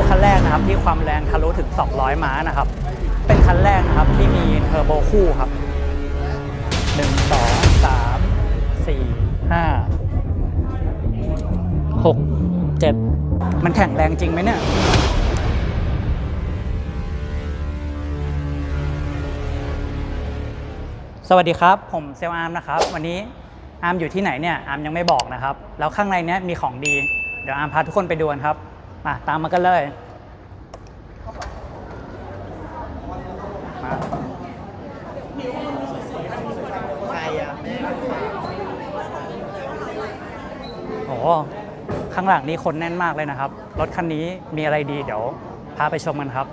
ซูคันแรกนะครับที่ความแรงทะลุถึง 200 ม้านะครับ เป็นคันแรกนะครับที่มีเทอร์โบคู่ครับ 1 2 3 4 5 6 7 มันแข็งแรงจริงไหมเนี่ยสวัสดีครับ ผมเซลลอาร์มนะครับ วันนี้อาร์มอยู่ที่ไหนเนี่ยอาร์มยังไม่บอกนะครับ แล้วข้างในเนี้ยมีของดี เดี๋ยวอาร์มพาทุกคนไปดูกันครับ มาตามมากันเลยโอ้ข้างหลังนี้คนแน่นมากเลยนะครับ รถคันนี้มีอะไรดีเดี๋ยวพาไปชมกันครับ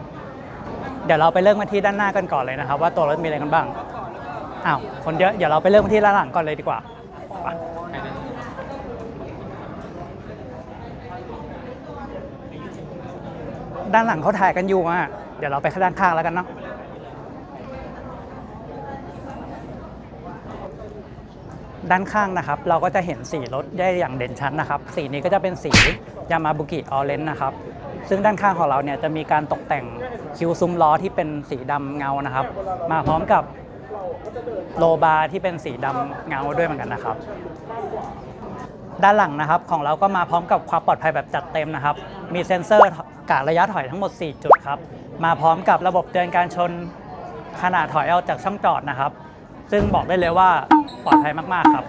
เดี๋ยวเราไปเริ่มกันที่ด้านหน้ากันก่อนเลยนะครับ ว่าตัวรถมีอะไรกันบ้าง อ้าว คนเยอะ เดี๋ยวเราไปเริ่มที่ด้านหลังก่อนเลยดีกว่าไป ด้านหลังเขาถ่ายกันอยู่อะ เดี๋ยวเราไปด้านข้างแล้วกันเนาะด้านข้างนะครับ เราก็จะเห็นสีรถได้อย่างเด่นชัดนะครับ สีนี้ก็จะเป็นสียามาบุกิออเรนนะครับ ซึ่งด้านข้างของเราเนี่ยจะมีการตกแต่งคิวซุ้มล้อที่เป็นสีดำเงานะครับ มาพร้อมกับโลบาร์ที่เป็นสีดำเงาด้วยเหมือนกันนะครับ ด้านหลังนะครับของเราก็มาพร้อมกับความปลอดภัยแบบจัดเต็มนะครับ มีเซ็นเซอร์กะระยะถอยทั้งหมด 4 จุดครับ มาพร้อมกับระบบเตือนการชนขณะถอยออกจากช่องจอดนะครับ ซึ่งบอกได้เลยว่าปลอดภัยมาก ๆ ครับ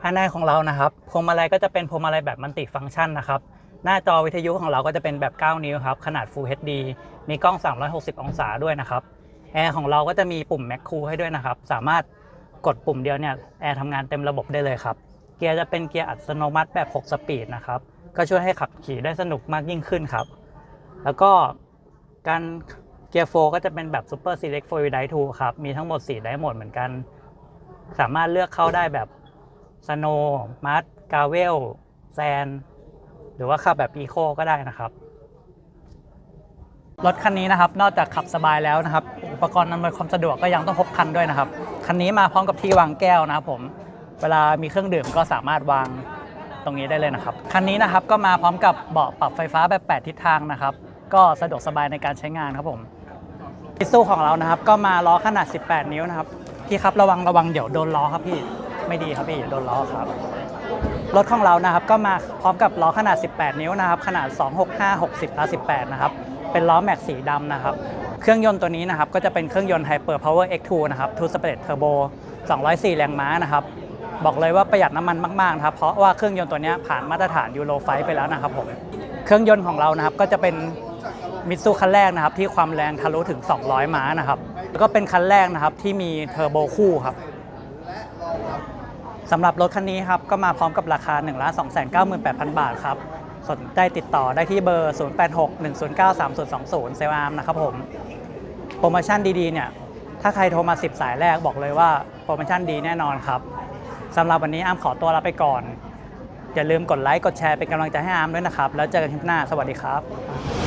ภายในของเรานะครับพวงมาลัยก็จะเป็นพวงมาลัยแบบมัลติฟังก์ชันนะครับ หน้าจอวิทยุของเราก็จะเป็นแบบ 9 นิ้วครับ ขนาด Full HD มีกล้อง 360 องศาด้วยนะครับแอร์ของเราก็จะมีปุ่ม Mac Cool ให้ด้วยนะครับ สามารถกดปุ่มเดียวเนี่ยแอร์ทำงานเต็มระบบได้เลยครับ กียร์จะเป็นเกียร์อัตโนมัติแบบ 6 สปีดนะครับ ก็ช่วยให้ขับขี่ได้สนุกมากยิ่งขึ้นครับ แล้วก็การเกียร์โฟก็จะเป็นแบบ Super Select 4 w Drive 2ครับ มีทั้งหมด 4 ได้โหมดเหมือนกัน สามารถเลือกเข้าได้แบบ Snow Mud Gravel Sand หรือว่าขับแบบ Eco ก็ได้นะครับ รถคันนี้นะครับ นอกจากขับสบายแล้วนะครับ อุปกรณ์อำนวยความสะดวกก็ยังต้องครบคันด้วยนะครับ คันนี้มาพร้อมกับที่วางแก้วนะครับผม เวลามีเครื่องดื่มก็สามารถวางตรงนี้ได้เลยนะครับ คันนี้นะครับก็มาพร้อมกับเบาะปรับไฟฟ้าแบบ 8 ทิศทางนะครับ ก็สะดวกสบายในการใช้งานครับผมพิซูของเรานะครับ ก็มาล้อขนาด 18 นิ้วนะครับ พี่ครับระวังระวังเดี๋ยวโดนล้อครับพี่ ไม่ดีครับพี่อย่าโดนล้อครับ รถของเรานะครับก็มาพร้อมกับล้อขนาด 18 นิ้วนะครับ ขนาด 265 60 18 นะครับ เป็นล้อแม็กสีดำนะครับ เครื่องยนต์ตัวนี้นะครับก็จะเป็นเครื่องยนต์ Hyper Power X2 นะครับ Two Speed Turbo 204 แรงม้านะครับ บอกเลยว่าประหยัดน้ำมันมากๆนะครับเพราะว่าเครื่องยนต์ตัวนี้ผ่านมาตรฐานยูโรไฟไปแล้วนะครับผมเครื่องยนต์ของเรานะครับก็จะเป็นมิตซูคันแรกนะครับที่ความแรงทะลุถึง 200 ม้านะครับแล้วก็เป็นคันแรกนะครับที่มีเทอร์โบคู่ครับสำหรับรถคันนี้ครับก็มาพร้อมกับราคา 1 2 9 8 0 0 0บาทครับสนใจติดต่อได้ที่เบอร์ 0861093020 เซลอาร์มนะครับผม โปรโมชั่นดีๆเนี่ย ถ้าใครโทรมา 10 สายแรกบอกเลยว่าโปรโมชั่นดีแน่นอนครับ สำหรับวันนี้อาร์มขอตัวลาไปก่อน อย่าลืมกดไลค์ กดแชร์เป็นกำลังใจให้อาร์มด้วยนะครับ แล้วเจอกันคลิปหน้า สวัสดีครับ